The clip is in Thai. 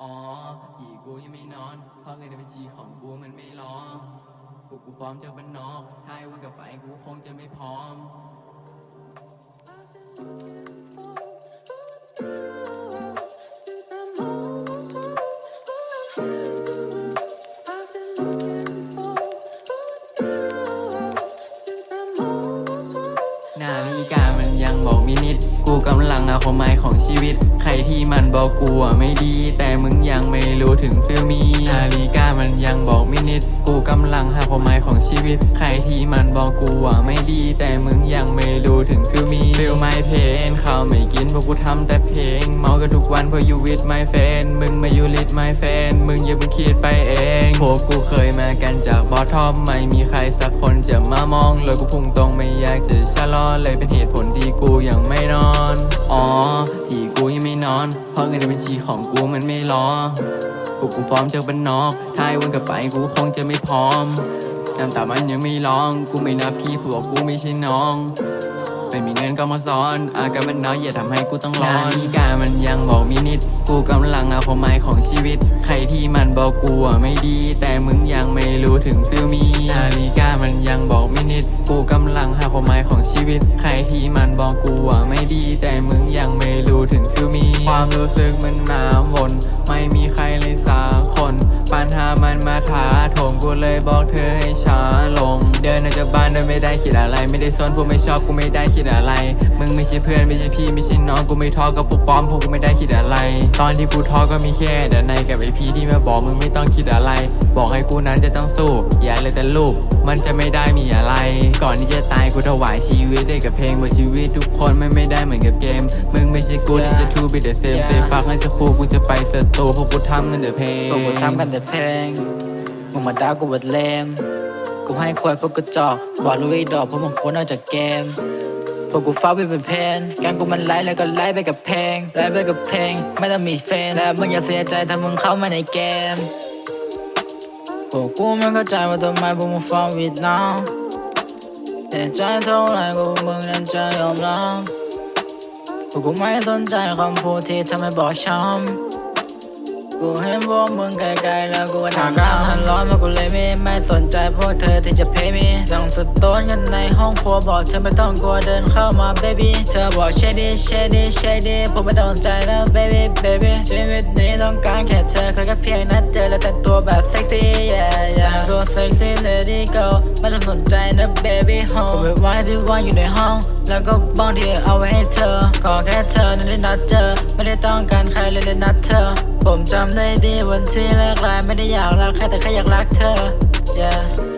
อ๋อผีกูยังไม่นอน เพราะเงินในบัญชีของกูมันไม่รอพวกกูฟอร์มจากบ้านนอกถ้าให้วันกลับไปกูคงจะไม่พร้อม Since I'm almost home, all I feel is the moon. I've been looking for, oh, it's been a while since I'm almost home. นาฬิกามันยังบอกมินิด กูกำลังเอาความหมายของชีวิต ใครที่มันบอกกูอะไม่ดี แต่มึงยังไม่รู้ถึงฟิลมีนาฬิกามันยังบอกมินิด กูกำลังหาความหมายของชีวิต ใครที่มันบอกกูอะไม่ดี แต่มึงยังไม่รู้ถึงฟิลมีฟิลไม่เพนข้าวไม่กินเพราะกูทำแต่เพลง เมากันทุกวันเพราะอยู่วิดไม่เฟนมึงมาอยู่ลิดไม่เฟนมึงอย่าเพิ่งคิดไปเองพวกกูเคยมากันจากบอทอมไม่มีใครสักคนจะมามองเลยกูพุ่งตรงไม่อยากจะชะลอเลยเป็นเหตุผลที่กูยังไม่นอน อ๋อที่กูยังไม่นอน เพราะเงินในบัญชีของกูมันไม่รอพวกกูฟอร์มจากบ้านนอกถ้าวันกลับไปกูคงจะไม่พร้อม น้ำตามันยังไม่ร้อง กูไม่นับพี่ผัวกูไม่ใช่น้องไม่มีเงินก็มาซ้อน อาการมันน้อยอย่าทำให้กูต้องร้อนนาฬิกามันยังบอกมินิด กูกำลังเอาความหมายของชีวิต ใครที่มันบอกกูอะไม่ดี แต่มึงยังไม่รู้ถึงฟิลมีนาฬิกามันยังบอกมินิด กูกำลังหาความหมายของชีวิต ใครที่มันบอกกูอะไม่ดีแต่มึง ความรู้สึกมันหน้ำวนไม่มีใครเลยสักคน ปัญหามันมาถาโถมกูเลยบอกเธอให้ช้าลง เดินออกจากบ้านโดยไม่ได้คิดอะไร ไม่ได้สนพวกไม่ชอบกูไม่ได้คิดอะไร มึงไม่ใช่เพื่อนไม่ใช่พี่ไม่ใช่น้องกูไม่ทอกับพวกปลอมพวกกูไม่ได้คิดอะไร ตอนที่กูทอก็มีแค่แต่ในกับไอพีที่มาบอกมึงไม่ต้องคิดอะไร บอกให้กูนั้นจะต้องสู้ อย่าเลยแต่ลูกมันจะไม่ได้มีอะไร ก่อนที่จะตายกูถวายชีวิตให้กับเพลงบอกชีวิตทุกคนไม่ไม่ได้เหมือนกับเกม มึงไม่ใช่กูที่จะทูบิดเดเซมเซฟักให้สักครู่กูจะไปสตูพวกกูทำกันแต่เพลงพวกกูทำกันแต่เพลงมึงมาด่ากูบดเลมกูให้ควายพวกกระจอกบอกลุยดอกเพราะมึงควรออกจากเกมพวกกูฟ้าวิเป็นเพนแกงกูมันไล่แล้วก็ไล่ไปกับเพลงไล่ไปกับเพลง ไม่ต้องมีแฟนและมึงอย่าเสียใจถ้ามึงเข้ามาในเกมพวกกูไม่เข้าใจว่าทำไมพวกมึงฟ้าวิดน้อง แต่ใจเท่าไรก็พวกมึงนั้นจะยอมรับพวกกูไม่สนใจคำพูดที่ทำให้บอกช้ำกูเห็นพวกมึงไกลๆแล้วกูหนักกลางหันร้อนมากูเลยไม่ไม่สนใจพวกเธอที่จะเพย์มีจังสะต้นกันในห้องครัวบอกเธอไม่ต้องกลัวเดินเข้ามา baby เธอบอก shady shady shady ผมไม่ต้องใจนะ baby baby ชีวิตนี้ต้องการแค่เธอแค่เพียงนัดเจอแล้วแต่งตัวแบบเซ็กซี่ yeah yeah ตัวเซ็กซี่ ไม่ต้องสนใจนะ baby home ผมไปไว้ที่ว่างอยู่ในห้อง แล้วก็บ้องที่เอาไว้ให้เธอ ขอแค่เธอนั้นได้นัดเจอ ไม่ได้ต้องการใครเลยเลยนัดเธอ ผมจำได้ดีวันที่แรกลายไม่ได้อยากรักใครแต่แค่อยากรักเธอ yeah